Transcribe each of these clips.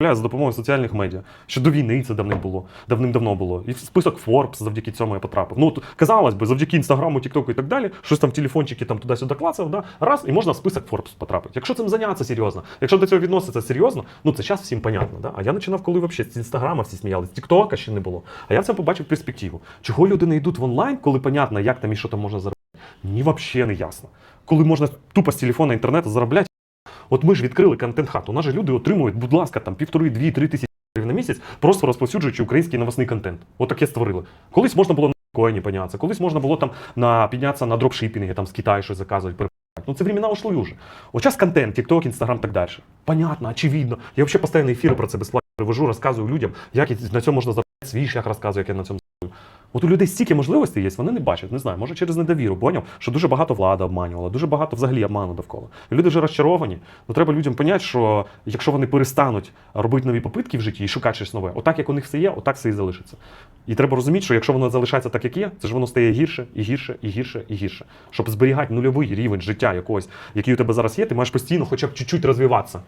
за допомогою соціальних медіа. Ще до війни це давним було, давним-давно було. І в список Forbes завдяки цьому я потрапив. Ну, от, казалось би, завдяки інстаграму, Тіктоку і так далі, щось там телефончики там туди-сюди клацав, да? раз, і можна в список Forbes потрапити. Якщо цим зайнятися серйозно, якщо до цього відноситься серйозно, ну це зараз всім понятно. Да? А я починав, коли взагалі з інстаграма всі сміялись, Тіктока ще не було. А я цьому побачив перспективу. Чого люди не йдуть в онлайн, коли понятно, як там і що там можна заробити? Мені взагалі не ясно. Коли можна тупо з телефона інтернету заробляти. От ми ж відкрили контент-хат. У нас же люди отримують, будь ласка, там півтори, дві, три тисячі гривень на місяць, просто розповсюджуючи український новосний контент. От таке створили. Колись можна було на коїні піднятися, колись можна було там на піднятися на дропшипінги, там з Китаю щось заказувати. Ну це времена ушли уже. От час контент, TikTok, Instagram, так далі. Понятно, очевидно. Я взагалі постійно ефіри про це безплатно привожу, розказую людям, як на цьому можна заробляти свій шлях розказую, як я на цьому. От у людей стільки можливостей є, вони не бачать, не знаю, може через недовіру, поняв, що дуже багато влада обманювала, дуже багато взагалі обману довкола. Люди вже розчаровані. Ну треба людям поняти, що якщо вони перестануть робити нові попитки в житті і шукати щось нове, отак як у них все є, отак все і залишиться. І треба розуміти, що якщо воно залишається так, як є, це ж воно стає гірше і гірше, і гірше, і гірше. Щоб зберігати нульовий рівень життя якогось, який у тебе зараз є, ти маєш постійно хоча б чуть-чуть розвиватися.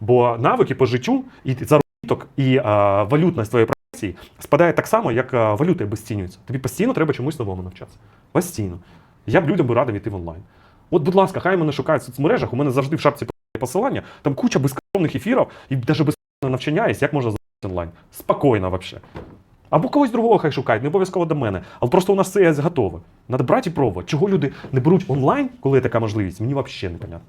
Бо навики по життю і заробіток, і а, валютність твоєї професії спадає так само, як а, валюта обесцінюється. Тобі постійно треба чомусь новому навчатися. Постійно. Я б людям би радив іти в онлайн. От, будь ласка, хай мене шукають в соцмережах. У мене завжди в шапці посилання, там куча безкоштовних ефірів і навіть безкоштовне навчання є, як можна зробити онлайн. Спокійно взагалі. Або когось другого хай шукають, не обов'язково до мене. Але просто у нас це готове. Надо брати і пробувати. Чого люди не беруть онлайн, коли є така можливість, мені взагалі не понятно.